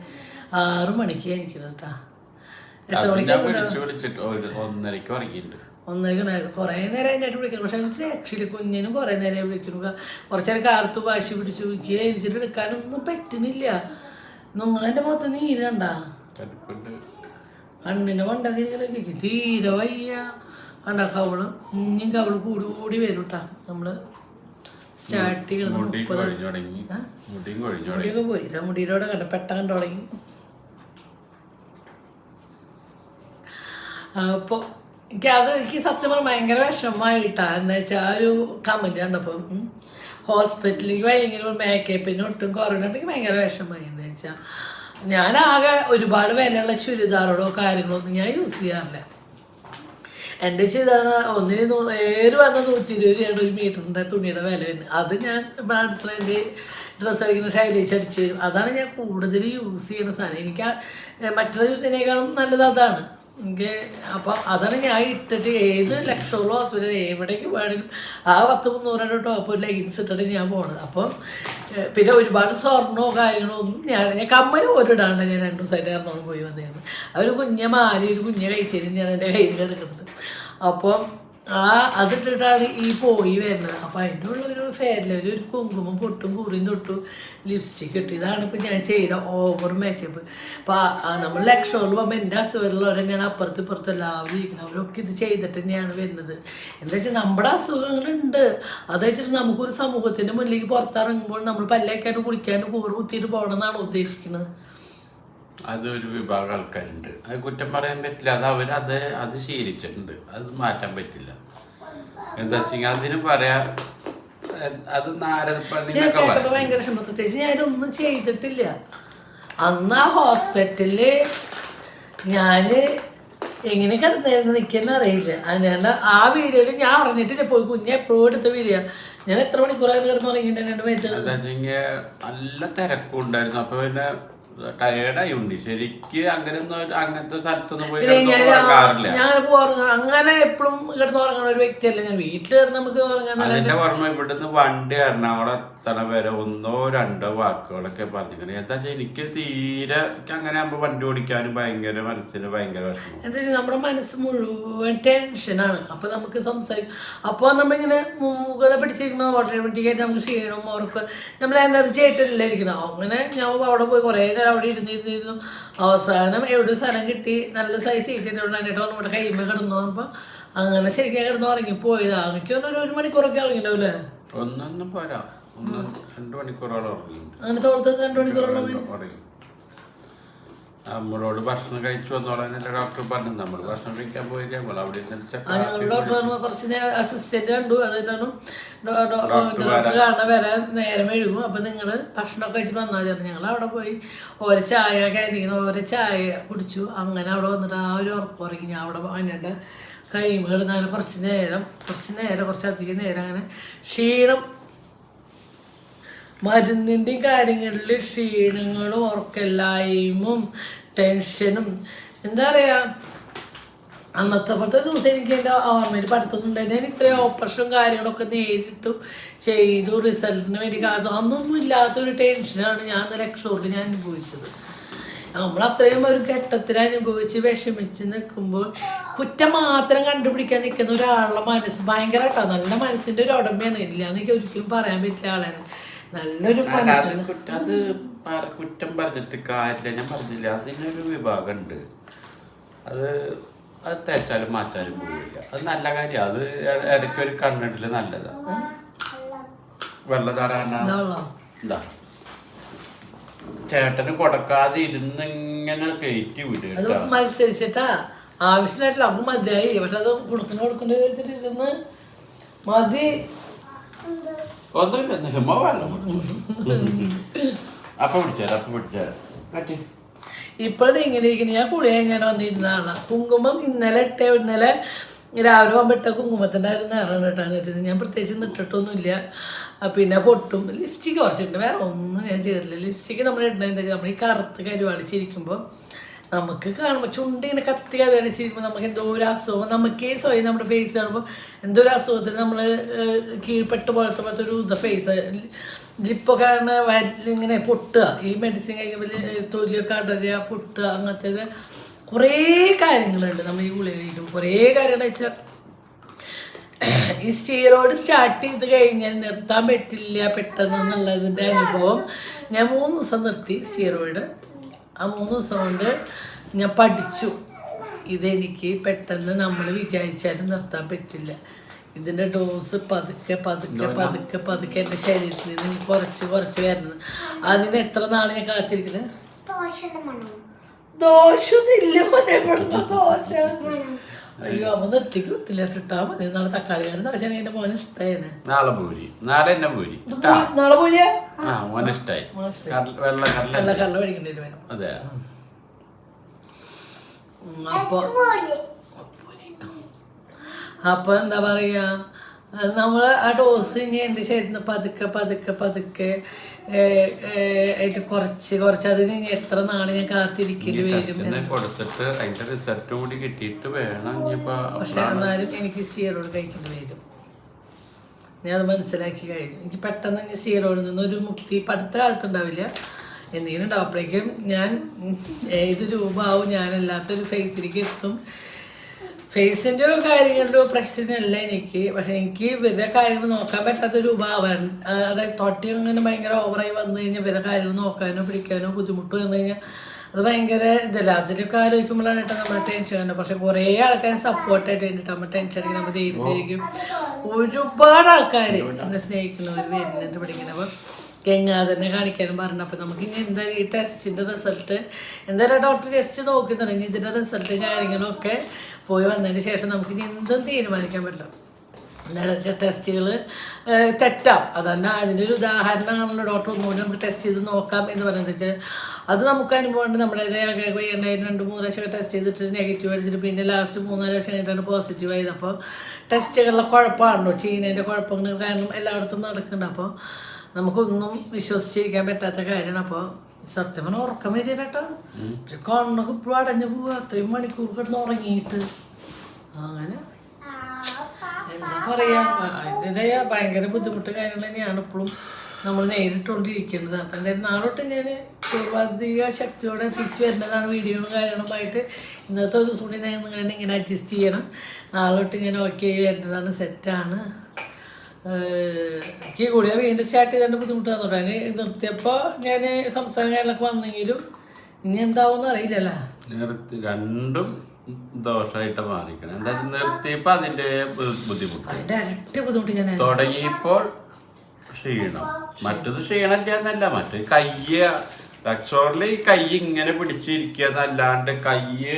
ആറു മണിക്ക് എനിക്കണം കേട്ടാ എത്ര അത് മണിക്ക് ഞാൻ വിളിച്ച് വിളിച്ചിട്ട് ഒരു ഒന്നരക്ക് ഉറങ്ങിയിട്ടുണ്ട്. ഒന്നരക്ക് കുറേ നേരം അതിനായിട്ട് വിളിക്കണം. പക്ഷെ എനിക്ക് ആക്ച്വലി കുഞ്ഞിനും കുറേ നേരം വിളിക്കുന്നു. ക- കുറച്ച് നേരം കാർത്ത് വാശി പിടിച്ചു എനിക്ക് എനിച്ചിട്ട് എടുക്കാനൊന്നും പറ്റുന്നില്ല. നിങ്ങളെന്റെ മുഖത്ത് നീര് കണ്ടാ? തണുപ്പുണ്ട്. കണ്ണിന് കൊണ്ടൊക്കെ ഇങ്ങനെ തീരെ വയ്യ. കണ്ട കവൾ ഇനിയും കവൾ കൂടി കൂടി വരും കേട്ടാ നമ്മൾ സ്റ്റാർട്ട് ചെയ്യണം. മുടിയൊക്കെ പോയി. ഇതാ മുടിയിലൂടെ കണ്ട? പെട്ട കണ്ടു തുടങ്ങി. അപ്പോൾ എനിക്ക് അത് എനിക്ക് സത്യം പറഞ്ഞാൽ ഭയങ്കര വിഷമമായിട്ടാ. എന്ന് വെച്ചാൽ ആ ഒരു കമന്റ് കണ്ടപ്പോ ഹോസ്പിറ്റലിലേക്ക് ഭയങ്കര മേക്കപ്പിന് ഒട്ടും കുറവുണ്ടെങ്കിൽ ഭയങ്കര വിഷമമായി. എന്ന് വെച്ചാൽ ഞാനാകെ ഒരുപാട് വിലയുള്ള ചുരിദാറുകളോ കാര്യങ്ങളോ ഒന്നും ഞാൻ യൂസ് ചെയ്യാറില്ല. എന്റെ ചെയ്താണ് ഒന്നിന് ഏറ് വന്ന നൂറ്റി ഇരുപത് രൂപയാണ് ഒരു മീറ്ററിന്റെ തുണിയുടെ വില വരുന്നത്. അത് ഞാൻ ഇപ്പം എന്റെ ഡ്രസ്സ് അടിക്കുന്ന ശൈലിച്ച് അടിച്ച് അതാണ് ഞാൻ കൂടുതൽ യൂസ് ചെയ്യുന്ന സാധനം. എനിക്ക് മറ്റുള്ള യൂസ് ചെയ്യുന്നതിനേക്കാളും നല്ലത് അതാണ്. എനിക്ക് അപ്പം അതാണ് ഞാൻ ഇട്ടിട്ട് ഏത് ലക്ഷോളോ ഹോസ്പിറ്റൽ എവിടേക്ക് വേണമെങ്കിലും ആ പത്ത് മുന്നൂറ് ടോപ്പ് ലെഗിൻസ് ഇട്ടിട്ട് ഞാൻ പോണത്. അപ്പം പിന്നെ ഒരുപാട് സ്വർണമോ കാര്യങ്ങളോ ഒന്നും ഞാൻ ഞാൻ കമ്മൽ ഒരു ഇടാണ്ട് ഞാൻ രണ്ട് ദിവസമായിട്ട് എറണാകുളം പോയി വന്നിരുന്നു അവർ കുഞ്ഞെ മാലി ഒരു കുഞ്ഞ കഴിച്ചേരി ഞാൻ എന്റെ കയ്യിൽ എടുക്കുന്നത്. അപ്പം ആ അതിട്ടിട്ടാണ് ഈ പോയി വരുന്നത്. അപ്പം അതിന്റെ ഉള്ള ഒരു ലെവൽ ഒരു കുങ്കുമം പൊട്ടും കുറിയും തൊട്ടും ലിപ്സ്റ്റിക് ഇട്ടു. ഇതാണ് ഇപ്പം ഞാൻ ചെയ്ത ഓവർ മേക്കപ്പ് അപ്പം നമ്മൾ ലക്ഷോറിൽ പോകുമ്പോൾ എന്റെ അസുഖമുള്ളവർ തന്നെയാണ് അപ്പുറത്ത് ഇപ്പുറത്ത് എല്ലാവരും ഇരിക്കുന്നത്. അവരൊക്കെ ഇത് ചെയ്തിട്ട് തന്നെയാണ് വരുന്നത്. എന്താ വെച്ചാൽ നമ്മുടെ അസുഖങ്ങളുണ്ട്. അത് വെച്ചിട്ട് നമുക്കൊരു സമൂഹത്തിന്റെ മുന്നിലേക്ക് പുറത്തിറങ്ങുമ്പോൾ നമ്മൾ പല്ലേക്കാണ്ട് കുളിക്കാണ്ട് കൂറ് കുത്തിയിട്ട് പോകണം എന്നാണ് ഉദ്ദേശിക്കുന്നത്. അതൊരു വിഭാഗം ആൾക്കാരുണ്ട് അത് കുറ്റം പറയാൻ പറ്റില്ല. അത് അവർ അത് അത് ശീലിച്ചിട്ടുണ്ട്. അത് മാറ്റാൻ പറ്റില്ല. എന്താ വെച്ചാൽ അതിന് പറയാ അത് നാരദപ്പള്ളി ഞാൻ എന്നൊക്കെ കേട്ടത് പറയാം. ഭയങ്കര വിഷമം പ്രത്യേകിച്ച് ഞാനൊന്നും ചെയ്തിട്ടില്ല. അന്ന് ആ ഹോസ്പിറ്റലിൽ ഞാൻ എങ്ങനെ കിടന്നായിരുന്നു നിൽക്കുന്ന അറിയില്ല. അതുകൊണ്ട് ആ വീഡിയോയിൽ ഞാൻ അറിഞ്ഞിട്ടില്ല. പോയി കുഞ്ഞെ എപ്പോഴും എടുത്ത വീഡിയോ. ഞാൻ എത്ര മണിക്കൂറായിട്ട് കിടന്നു ഉറങ്ങിയിട്ട് എന്റെ മേത്ത് നല്ല തിരക്കുണ്ടായിരുന്നു അപ്പൊ പിന്നെ ടയേർഡായി ഉണ്ട് ശരിക്ക് അങ്ങനെ അങ്ങനത്തെ സ്ഥലത്തൊന്നും പോയി പിന്നെ ഞാൻ ഉറങ്ങണം അങ്ങനെ എപ്പോഴും കിടന്ന് ഉറങ്ങുന്ന ഒരു വ്യക്തിയല്ല ഞാൻ. വീട്ടിൽ കിടന്ന് നമുക്ക് ഉറങ്ങാൻ അതിന്റെ പുറമെ ഇവിടുന്ന് വണ്ടി എറണാകുളം എത്തണ വരെ ഒന്നോ രണ്ടോ വാക്കുകളൊക്കെ പറഞ്ഞിങ്ങനെ എന്താ വെച്ചാൽ എനിക്ക് തീരെ അങ്ങനെ ആകുമ്പോൾ വണ്ടി ഓടിക്കാനും ഭയങ്കര മനസ്സിന് ഭയങ്കര വിഷമം. എന്താ വെച്ചാൽ നമ്മുടെ മനസ്സ് മുഴുവൻ ടെൻഷനാണ് അപ്പോൾ നമുക്ക് സംസാരിക്കും അപ്പോൾ നമ്മളിങ്ങനെ മുഖത പിടിച്ചിരിക്കുമ്പോൾ ഓട്ടോമാറ്റിക്കായിട്ട് നമുക്ക് ക്ഷീണം ഉറക്കം നമ്മൾ എനർജി ആയിട്ടല്ല ഇരിക്കണം. അങ്ങനെ ഞാൻ അവിടെ പോയി കുറേ നേരം അവിടെ ഇരുന്ന് ഇരുന്ന് അവസാനം എവിടെ സ്ഥലം കിട്ടി. നല്ല സൈസ് സീറ്റിട്ടുണ്ട് എന്നിട്ട് നമ്മുടെ കൈമ കിടന്നു. അപ്പോൾ അങ്ങനെ ശരിക്കും കിടന്നു ഉറങ്ങിപ്പോയതാ. എനിക്ക് തോന്നുന്നു ഒരു മണിക്കൂറൊക്കെ ഇറങ്ങിണ്ടാവില്ലേ ഒന്നൊന്നും പോരാ. ഒന്ന് രണ്ട് മണിക്കൂറോളം ഉറങ്ങിയിട്ടുണ്ട്. അങ്ങനെ തോളത്ത് രണ്ട് മണിക്കൂറോളം ഉറങ്ങി. നമ്മളോട് ഭക്ഷണം കഴിച്ചു വന്നോളാനല്ല ഡോക്ടർ പറഞ്ഞു നമ്മൾ ഭക്ഷണം കഴിക്കാൻ പോയില്ല നമ്മൾ അവിടെ ഡോക്ടർ കുറച്ച് അസിസ്റ്റന്റ് കണ്ടു അതെന്താണ് ഡോക്ടർ കാണാൻ വരാൻ നേരം എഴുകും അപ്പൊ നിങ്ങൾ ഭക്ഷണമൊക്കെ കഴിച്ചിട്ട് വന്നാൽ മതി. ഞങ്ങൾ അവിടെ പോയി ഓരോ ചായ കഴിഞ്ഞിരിക്കുന്ന ഓരോ ചായ കുടിച്ചു അങ്ങനെ അവിടെ വന്നിട്ട് ആ ഒരു ഉറക്കം ഉറങ്ങി. ഞാൻ അവിടെ വന്നിട്ട് കൈമ കിടന്നാലും കുറച്ച് നേരം കുറച്ച് നേരം കുറച്ചധികം നേരം അങ്ങനെ ക്ഷീണം മരുന്നിന്റെയും കാര്യങ്ങളിൽ ക്ഷീണങ്ങളും ഉറക്കല്ലായ്മയും ടെൻഷനും എന്താ പറയുക അന്നത്തെ പോലത്തെ ദിവസം എനിക്ക് എന്റെ ഓർമ്മയിൽ പഠിത്തമുണ്ടായിരുന്നു ഞാൻ ഇത്രയും ഓപ്പറേഷനും കാര്യങ്ങളൊക്കെ നേരിട്ടു ചെയ്തു റിസൾട്ടിന് വേണ്ടി കാത്തു. അന്നൊന്നും ഇല്ലാത്തൊരു ടെൻഷനാണ് ഞാൻ രക്ഷോറിൽ ഞാൻ അനുഭവിച്ചത്. നമ്മൾ അത്രയും ഒരു ഘട്ടത്തിൽ അനുഭവിച്ച് വിഷമിച്ച് നിൽക്കുമ്പോൾ കുറ്റം മാത്രം കണ്ടുപിടിക്കാൻ നിൽക്കുന്ന ഒരാളുടെ മനസ്സ് ഭയങ്കരമായിട്ടോ നല്ല മനസ്സിന്റെ ഒരു ഉടമയാണ്. ഇല്ല എന്നൊക്കെ ഒരിക്കലും പറയാൻ പറ്റിയ ആളാണ് നല്ലൊരു അത് കുറ്റ- പറഞ്ഞിട്ട് കാര്യമില്ല. ഞാൻ പറഞ്ഞില്ല അതിനൊരു വിഭാഗം ഉണ്ട് അത് അത് തേച്ചാലും മാച്ചാലും പോവില്ല. അത് നല്ല കാര്യം. അത് ഇട- ഇടയ്ക്ക് ഒരു കണ്ണിട്ടിൽ നല്ലതാ വെള്ളതാടാ എന്താ ചേട്ടന് കൊടുക്കാതെ ഇരുന്ന് ഇങ്ങനെ കയറ്റി വിടുക മത്സരിച്ചിട്ടാ. ആവശ്യമായിട്ടില്ല അത് മതിയായി പക്ഷെ അത് കൊടുക്കണ കൊടുക്കണ്ട വെച്ചിട്ട് ഇരുന്ന് മതി. ഒന്നുമില്ല കുടിച്ചു. അപ്പൊ പിടിച്ചാൽ അപ്പൊ പിടിച്ചാൽ പറ്റി ഇപ്പോഴത്തെ ഇങ്ങനെ ഇരിക്കുന്ന. ഞാൻ കുളിയായി ഞാൻ വന്നിരുന്നതാണ്. കുങ്കുമം ഇന്നലെ ഇട്ട ഇന്നലെ രാവിലെ പോകുമ്പോഴത്തെ കുങ്കുമത്തിന്റെ ഒരു നിറം ഇട്ടാന്ന് വെച്ചത്. ഞാൻ പ്രത്യേകിച്ച് നിട്ടിട്ടൊന്നുമില്ല പിന്നെ പൊട്ടും. ലിപ്സ്റ്റിക്ക് കുറച്ചിട്ടുണ്ട്. വേറെ ഒന്നും ഞാൻ ചെയ്തിട്ടില്ല. ലിപ്സ്റ്റിക്ക് നമ്മൾ എന്താ വെച്ചാൽ നമ്മൾ ഈ കറുത്ത് കരുവാടിച്ചിരിക്കുമ്പോൾ നമുക്ക് കാണുമ്പോൾ ചുണ്ട് ഇങ്ങനെ കത്തി കരുവാടിച്ചിരിക്കുമ്പോൾ നമുക്ക് എന്തോ ഒരു അസുഖം. നമുക്ക് സ്വയം നമ്മുടെ ഫേസ് കാണുമ്പോൾ എന്തോ ഒരു അസുഖത്തിന് നമ്മൾ കീഴ്പ്പെട്ട് പോലത്തെ പോലത്തെ ഒരു ഇത് ഫേസ് ലിപ്പൊക്കെ ഇങ്ങനെ പൊട്ടുക. ഈ മെഡിസിൻ കഴിക്കുമ്പോൾ തൊലിയൊക്കെ അടരുക പൊട്ടുക അങ്ങനത്തേത് കുറേ കാര്യങ്ങളുണ്ട് നമ്മൾ ഈ ഗുളിക കഴിക്കുമ്പോൾ കുറേ കാര്യങ്ങൾ വെച്ചാൽ ഈ സ്റ്റീറോയിഡ് സ്റ്റാർട്ട് ചെയ്ത് കഴിഞ്ഞാൽ നിർത്താൻ പറ്റില്ല പെട്ടെന്ന് എന്നുള്ളതിന്റെ അനുഭവം ഞാൻ മൂന്ന് ദിവസം നിർത്തി സ്റ്റീറോയിഡ് ആ മൂന്ന് ദിവസം കൊണ്ട് ഞാൻ പഠിച്ചു. ഇതെനിക്ക് പെട്ടെന്ന് നമ്മൾ വിചാരിച്ചാലും നിർത്താൻ പറ്റില്ല. ഇതിന്റെ ഡോസ് പതുക്കെ പതുക്കെ പതുക്കെ പതുക്കെ എന്റെ ശരീരത്തിൽ നിന്ന് എനിക്ക് കുറച്ച് കുറച്ച് വരുന്നത്. അതിന് എത്ര നാൾ ഞാൻ കാത്തിരിക്കുന്നത് ദോഷമൊന്നും ഇല്ല മോനെ ദോശ. അയ്യോ അമ്മ നിർത്തിക്ക് വിട്ടില്ല ഇട്ടാ മതി. നാളെ തക്കാളിക്കാരൻ ദോശ എന്റെ മോന് ഇഷ്ടമായേനെ നാളെ പൂരി. നാളെ പൂരി. നാളെ ആ മോനെ ഇഷ്ടായി. കടല- വെള്ള കടല മേടിക്കേണ്ടി വരും അതെ. അപ്പോൾ എന്താ പറയുക നമ്മൾ ആ ഡോസ് ഇനി എന്ത് ശരീരത്തിന് പതുക്കെ പതുക്കെ പതുക്കെ ആയിട്ട് കുറച്ച് കുറച്ച്. അതിന് ഇനി എത്ര നാൾ ഞാൻ കാത്തിരിക്കേണ്ടി വരും കൊടുത്തിട്ട് അതിന്റെ റിസൾട്ടും കൂടി കിട്ടിയിട്ട് വേണം പക്ഷെ എന്നാലും എനിക്ക് സീറോഡ് കഴിക്കേണ്ടി വരും. ഞാൻ അത് മനസ്സിലാക്കി കഴിഞ്ഞു. എനിക്ക് പെട്ടെന്ന് ഇനി സ്റ്റീറോയിഡിൽ നിന്ന് ഒരു മുക്തി അടുത്ത കാലത്ത് ഉണ്ടാവില്ല. എന്തെങ്കിലും ഉണ്ടാവും. അപ്പോഴേക്കും ഞാൻ ഏത് രൂപമാവും. ഞാനല്ലാത്തൊരു ഫേസിലേക്ക് എത്തും. ഫേസിന്റെ കാര്യങ്ങളിലോ പ്രശ്നമില്ല എനിക്ക്. പക്ഷെ എനിക്ക് ഇവരുടെ കാര്യങ്ങൾ നോക്കാൻ പറ്റാത്ത രൂപമാവാൻ അതായത് തൊട്ടി അങ്ങനെ ഭയങ്കര ഓവറായി വന്നു കഴിഞ്ഞാൽ ഇവരുടെ കാര്യങ്ങൾ നോക്കാനോ പിടിക്കാനോ ബുദ്ധിമുട്ട് വന്നു കഴിഞ്ഞാൽ അത് ഭയങ്കര ഇതല്ല. അതിലൊക്കെ ആലോചിക്കുമ്പോഴാണ് കേട്ടോ നമ്മുടെ ടെൻഷൻ ഉണ്ട് പക്ഷെ കുറേ ആൾക്കാർ സപ്പോർട്ടായിട്ട് വേണ്ടിയിട്ട് നമ്മൾ ടെൻഷൻ അടിക്കുന്ന നമ്മൾ ചെയ്തിട്ടേക്കും. ഒരുപാട് ആൾക്കാർ എന്നെ സ്നേഹിക്കുന്നവർ വരുന്നുണ്ട് പഠിക്കുന്നത് അപ്പോൾ തന്നെ കാണിക്കാനും പറഞ്ഞു. അപ്പോൾ നമുക്ക് ഇനി എന്താ ഈ ടെസ്റ്റിന്റെ റിസൾട്ട് എന്തായാലും ഡോക്ടർ ടെസ്റ്റ് നോക്കി തുടങ്ങി. ഇതിന്റെ റിസൾട്ടും കാര്യങ്ങളൊക്കെ പോയി വന്നതിന് ശേഷം നമുക്ക് ഇനി എന്തും തീരുമാനിക്കാൻ പറ്റില്ല. എന്താണെന്ന് ടെസ്റ്റുകൾ തെറ്റാം. അതന്നെ അതിനൊരു ഉദാഹരണമാണല്ലോ ഡോക്ടർ ഒന്നുകൂടി നമുക്ക് ടെസ്റ്റ് ചെയ്ത് നോക്കാം എന്ന് പറയുന്നത് വെച്ചാൽ അത് നമുക്ക് അനുഭവമുണ്ട്. നമ്മുടേതായ ഉണ്ടായിരുന്നു രണ്ട് മൂന്ന് ലക്ഷം ടെസ്റ്റ് ചെയ്തിട്ട് നെഗറ്റീവ് അടിച്ചിട്ട് പിന്നെ ലാസ്റ്റ് മൂന്ന് ലക്ഷം കഴിഞ്ഞിട്ടാണ് പോസിറ്റീവ് ആയത്. അപ്പോൾ ടെസ്റ്റുകളിലെ കുഴപ്പമാണല്ലോ. ചീനേന്റെ കുഴപ്പങ്ങൾ കാരണം എല്ലായിടത്തും നടക്കുന്നുണ്ട്. അപ്പോൾ നമുക്കൊന്നും വിശ്വസിച്ചിരിക്കാൻ പറ്റാത്ത കാര്യമാണ്. അപ്പോൾ സത്യം പറഞ്ഞാൽ ഉറക്കം വരില്ല കേട്ടോ. കണ്ണൊക്കെ ഇപ്പോഴും അടഞ്ഞു പോവുക അത്രയും മണിക്കൂർ കിടന്ന് ഉറങ്ങിയിട്ട്. അങ്ങനെ. എന്താ പറയാ? ഇതിന്റെ ഭയങ്കര ബുദ്ധിമുട്ട് കാര്യങ്ങൾ തന്നെയാണ് ഇപ്പോഴും നമ്മൾ നേരിട്ടുകൊണ്ടിരിക്കുന്നത് അപ്പം എന്തായാലും നാളോട്ട് ഞാൻ പൂർവാധിക ശക്തിയോടെ തിരിച്ചു വരുന്നതാണ് വീഡിയോയും കാര്യങ്ങളുമായിട്ട് ഇന്നത്തെ ദിവസം കൂടി നിങ്ങൾ ഇങ്ങനെ അഡ്ജസ്റ്റ് ചെയ്യണം. നാളോട്ട് ഞാൻ ഓക്കെ വരുന്നതാണ്. സെറ്റാണ് എനിക്ക് കൂടിയ വീണ്ടും സ്റ്റാർട്ട് ചെയ്തതിന്റെ ബുദ്ധിമുട്ടാന്ന് തുടങ്ങി നിർത്തിയപ്പോൾ ഞാൻ സംസ്ഥാന കാര്യങ്ങളൊക്കെ വന്നെങ്കിലും ഇനി എന്താവും അറിയില്ലല്ലോ. നിർത്തി രണ്ടും ദോഷമായിട്ട് മാറിക്കണം എന്തായാലും നിർത്തിയപ്പോൾ അതിന്റെ ബു- ബുദ്ധിമുട്ട്. അതിന്റെ ഇരട്ടി ബുദ്ധിമുട്ട് ഞാൻ തുടങ്ങിയപ്പോൾ ക്ഷീണം. മറ്റത് ക്ഷീണമില്ല എന്നല്ല മറ്റേ കയ്യ് ലക്ഷോറിൽ ഈ കൈ ഇങ്ങനെ പിടിച്ചിരിക്കുന്നല്ലാണ്ട് കയ്യ്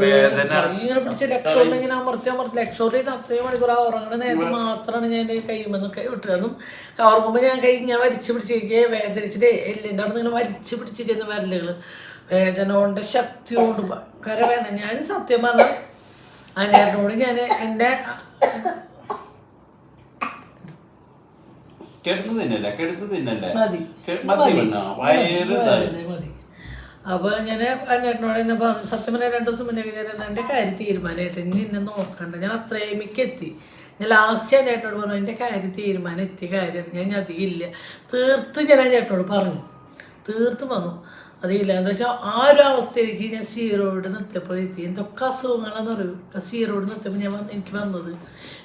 വേദന ഇങ്ങനെ പിടിച്ച് ലക്ഷോറിൽ ഇങ്ങനെ അമർത്തി അമർത്തി. ലക്ഷോറിൽ അത്രയും മണിക്കൂർ ആ നേരത്തെ മാത്രമാണ് ഞാൻ എന്റെ കൈമെന്നൊക്കെ വിട്ടതും. ഉറങ്ങുമ്പോൾ ഞാൻ കൈ ഇങ്ങനെ വലിച്ചു പിടിച്ചിരിക്കുക വേദനിച്ചിട്ട് എല്ലിന്റെ അവിടെ ഇങ്ങനെ വലിച്ചു പിടിച്ചിരിക്കുന്ന വിരലുകൾ വേദന കൊണ്ട് ശക്തി കൊണ്ട് ഭയങ്കര വേദന. ഞാൻ സത്യം പറഞ്ഞ അനിയനോട് ഞാൻ എന്റെ തിന്നല്ല തിന്നല്ലേ? മതി. വയറ്. മതി, അപ്പൊ ഇങ്ങനെ അന്നേട്ടനോട് എന്നെ പറഞ്ഞു സത്യം പറഞ്ഞാൽ രണ്ടു ദിവസം മുന്നേ ഞാൻ എന്റെ കാര്യം തീരുമാനമായിട്ട് ഇനി എന്നെ നോക്കണ്ട. ഞാൻ അത്രയും എത്തി. ഞാൻ ലാസ്റ്റ് ഞാൻ ചേട്ടനോട് പറഞ്ഞു എന്റെ കാര്യം തീരുമാനം എത്തിയ കാര്യം ഞാൻ അധികം ഇല്ല. തീർത്ത് ഞാൻ ചേട്ടനോട് പറഞ്ഞു. തീർത്ത് പറഞ്ഞു അതില്ല. എന്താ വെച്ചാൽ ആ ഒരു അവസ്ഥയിലേക്ക് ഞാൻ സീറോയോട് നിർത്തിയപ്പോൾ എത്തി. എന്തൊക്കെ അസുഖങ്ങളാന്ന് പറയും സീറോയോട് നിർത്തിയപ്പോൾ ഞാൻ വന്ന് എനിക്ക് വന്നത്.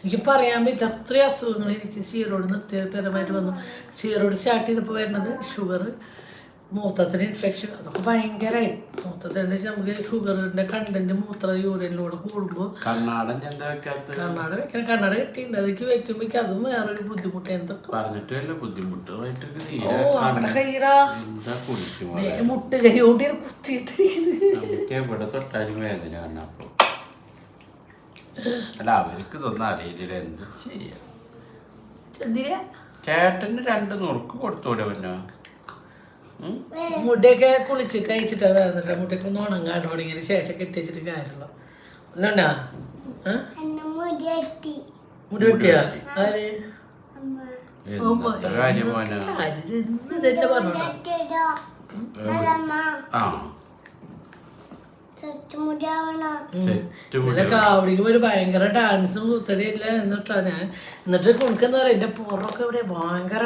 എനിക്ക് പറയാൻ പറ്റില്ല അത്രയും അസുഖങ്ങൾ എനിക്ക് സീറോയോട് നിർത്തിയ പരമായിട്ട് വന്നു. സീറോയോട് സ്റ്റാർട്ട് ചെയ്തപ്പോൾ വരുന്നത് ഷുഗർ മൂത്രത്തിന് ഇൻഫെക്ഷൻ അതൊക്കെ ഭയങ്കരമായി മൂത്രത്തിൽ എന്താ വെച്ചാൽ നമുക്ക് ഷുഗറിന്റെ കണ്ടന്റ് മൂത്ര യൂറിനിലൂടെ കൂടുമ്പോൾ കണ്ണാടൻ കണ്ണാട വെക്കണം. കണ്ണാട കെട്ടിയിട്ടുണ്ട്. അതൊക്കെ വെക്കുമ്പോഴേക്കും അതും വേറൊരു ബുദ്ധിമുട്ട്. എന്തൊക്കെ? പറഞ്ഞിട്ട് വല്ല ബുദ്ധിമുട്ടായിട്ട് ഓ തീരെ അവിടെ കൈടാ എന്താ കുടിച്ചു മുട്ട് കൈ കൊണ്ട് ഇങ്ങനെ കുത്തിയിട്ടിരിക്കുന്നത് നമുക്ക് എവിടെ തൊട്ടാലും വേദന കണ്ണപ്പോ അല്ല അവർക്ക് ഇതൊന്നും അറിയില്ല എന്ത് ചെയ്യാം? ചേട്ടന് രണ്ട് നുറുക്ക് കൊടുത്തൂടെ പിന്നെ? മുടിയൊക്കെ കുളിച്ച് കഴിച്ചിട്ടാണ് വരുന്നിട്ട് മുടിയൊക്കെ ഒന്ന് ഉണങ്ങാണ്ട് തുടങ്ങിയതിന് ശേഷം കെട്ടിച്ചിട്ട് കാര്യമുള്ളൂ അല്ലണ്ടാ? മുടി വെട്ടിയാ? ആര്? കാര്യം മോനെ? ആര് ചെന്ന് തന്നെ പറഞ്ഞോടാ ആ സെറ്റ് ഇന്നലെ കാവടിക്ക് ഒരു ഭയങ്കര ഡാൻസും കുത്തടിയില്ല എന്നിട്ടാ ഞാൻ. എന്നിട്ട് കുണുക്കെന്ന് പറയാം എന്റെ പുറമൊക്കെ ഇവിടെ ഭയങ്കര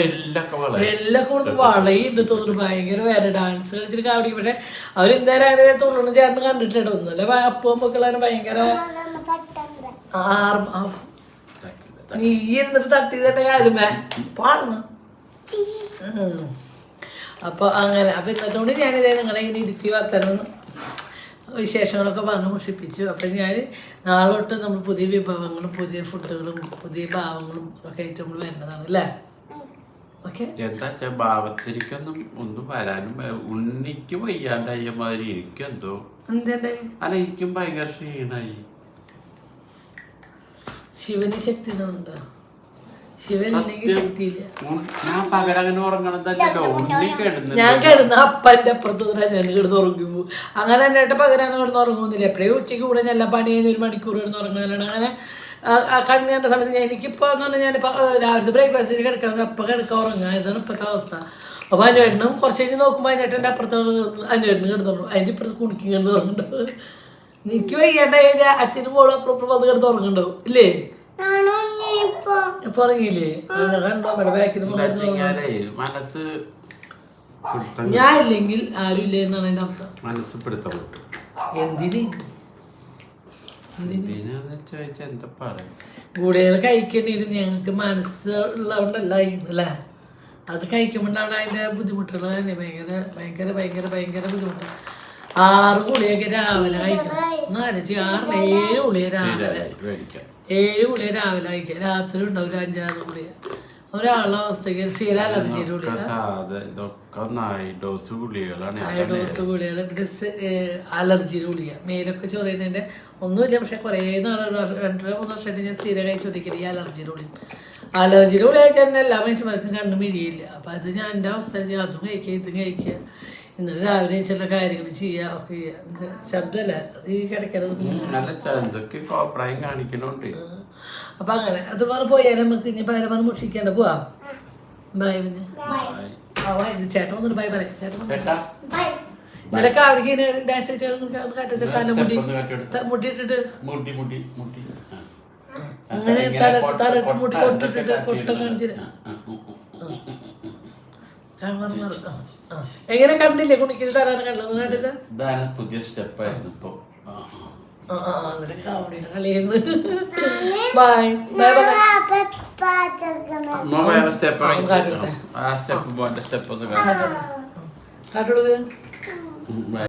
എല്ലൊക്കെ എല്ലാം കൊടുത്ത് വളയുണ്ട് തോന്നുന്നു ഭയങ്കര വേറെ ഡാൻസ് കളിച്ചിട്ട് അവിടെ പക്ഷെ അവരെന്തായാലും അതിനെ തൊണ്ണൂറ് ചേട്ടൻ കണ്ടിട്ടുണ്ട് ഒന്നുമില്ല അപ്പം മക്കളാണ് ഭയങ്കര നീ എന്നിട്ട് തട്ടി തന്നെ കാര്യമേ പാടുന്നു. അപ്പൊ അങ്ങനെ അപ്പൊ ഇന്നത്തോണ്ട് ഞാനിതേ നിങ്ങളെ ഇങ്ങനെ ഇരുത്തി വർത്തനം വിശേഷങ്ങളൊക്കെ പറഞ്ഞ് മുഷിപ്പിച്ചു അപ്പം ഞാൻ നാളെ തൊട്ട് നമ്മൾ പുതിയ വിഭവങ്ങളും പുതിയ ഫുഡുകളും പുതിയ ഭാവങ്ങളും ഒക്കെ ആയിട്ട് നമ്മൾ വരുന്നതാണ് അല്ലേ? എന്താ വെച്ചാ ഭാവത്തിരിക്കൊന്നും ഒന്നും വരാനും ഉണ്ണിക്ക് വയ്യാണ്ടായ മാതിരി എന്തെന്റെ അല്ല എനിക്കും ഭയങ്കര ക്ഷീണായി. ശിവന് ശക്തി ഉണ്ട് ഞാൻ പകരങ്ങനെ ഉറങ്ങണത് വെച്ചാലോ ഉണ്ണി കിടന്ന് ഞാൻ കിടന്ന അപ്പന്റെ അപ്പുറത്ത് ഞാൻ കിടന്ന് ഉറങ്ങുമ്പോൾ അങ്ങനെ തന്നെ ഏട്ട പകരാണ് കിടന്ന് ഉറങ്ങുന്നില്ല എപ്പോഴും ഉച്ചയ്ക്ക് കൂടെ ഞാൻ എല്ലാ പണി കഴിഞ്ഞ് ഒരു മണിക്കൂർ കിടന്ന് ഉറങ്ങുന്നതാണ്. അങ്ങനെ കണ്ണിന്റെ സമയത്ത് ഞാൻ എനിക്കിപ്പോൾ എന്ന് പറഞ്ഞാൽ ഞാൻ രാവിലത്തെ ബ്രേക്ക്ഫാസ്റ്റ് കിടക്കാൻ അപ്പം കിടക്കാൻ ഉറങ്ങുക ഇതാണ് ഇപ്പോഴത്തെ അവസ്ഥ. അപ്പോൾ അതിനേട്ടനും കുറച്ച് കഴിഞ്ഞ് നോക്കുമ്പോൾ അതിനേട്ടന്റെ അപ്പുറത്ത് അതിനേട്ടന് കിടന്നുള്ളൂ അതിന്റെ ഇപ്പുറത്ത് കുണിക്കും കിടന്ന് ഉറങ്ങുന്നുണ്ടാവും എനിക്ക് വയ്യാണ്ട് കഴിഞ്ഞാൽ അച്ഛനും മോളും അപ്പുറം അപ്പുറം വന്ന് കിടന്ന് ഉറങ്ങുന്നുണ്ടാവും. ഇല്ലേ? അങ്ങനെ കണ്ടോ? ബാക്കിൽ മനസ്സ് പിടുത്തം. ഞാൻ ഇല്ലെങ്കിൽ ആരും ഇല്ലേ എന്നാണ് എന്റെ അർത്ഥം. മനസ്സ് പിടുത്തം. വിട്ടു എന്തിന്? ഗുളികൾ കഴിക്കണേലും ഞങ്ങൾക്ക് മനസ്സുള്ളതുകൊണ്ടല്ല അല്ലേ? അത് കഴിക്കുമ്പോഴാണ് അതിന്റെ ബുദ്ധിമുട്ടുകൾ തന്നെ. ഭയങ്കര ഭയങ്കര ഭയങ്കര ഭയങ്കര ബുദ്ധിമുട്ട്. ആറ് ഗുളിയൊക്കെ രാവിലെ കഴിക്കണം. നാലഞ്ച് ആറ് ഏഴ് ഗുളിക രാവിലെ. ഏഴ് ഗുളിക രാവിലെ കഴിക്കുക. രാത്രി ഉണ്ടാവില്ല അഞ്ചാറ് ഗുളിക. ഒരാളുടെ അവസ്ഥയ്ക്ക് സ്ഥിര അലർജിയുടെ ഗുളിക. ഡോസ് ഗുളികൾ പിന്നെ അലർജി ഗുളിക. മേലൊക്കെ ചൊറിയുന്നതിന്റെ ഒന്നുമില്ല പക്ഷെ കുറേ നാളെ ഒരു രണ്ടര മൂന്ന് വർഷമായിട്ട് ഞാൻ സ്ഥിരം കഴിച്ചോണ്ടിരിക്കുന്നത് ഈ അലർജി ഗുളിയും അലർജി ഗുളി കഴിച്ചാൽ എല്ലാ മനുഷ്യന്മാർക്കും കണ്ണു മിഴിയില്ല. അപ്പം അത് ഞാൻ എന്റെ അവസ്ഥ അതും കഴിക്കുക ഇതും കഴിക്കുക. എന്നിട്ട് രാവിലെ ചില കാര്യങ്ങൾ ചെയ്യാ ഒക്കെ ചെയ്യുക അപ്പൊ ശബ്ദമല്ല അത് ഈ കിടക്കരുത് നല്ല ചന്തൊക്കെ കോപ്രായം കാണിക്കണോണ്ട്. അപ്പം അങ്ങനെ അത് പറഞ്ഞു പോയാൽ നമുക്ക് ഇനി പകരം പറഞ്ഞ് മുഷിക്കണ്ട. പോവാ. ബായ് പിന്നെ. ഇത് ചേട്ടൻ വന്നിട്ട് ബൈ പറയാം. ചേട്ടൻ നിനക്ക് അവിടേക്ക് ഡാൻസ് കട്ടത്തിൽ തല മുടി സ്റ്റെപ്പ് ഒന്ന് കാട്ടിയെടുത്ത്. ത- മുടി മുടി മുടി അങ്ങനെ തല കൊട്ട കൊട്ടിട്ടിട്ട് കൊട്ട. കാണിച്ചിട്ട്. ഉം. എങ്ങനെ കണ്ടില്ലേ കുണിക്കൽ തരാണ് കണ്ടത് പുതിയ സ്റ്റെപ്പായിരുന്നു ഇപ്പൊ. Step step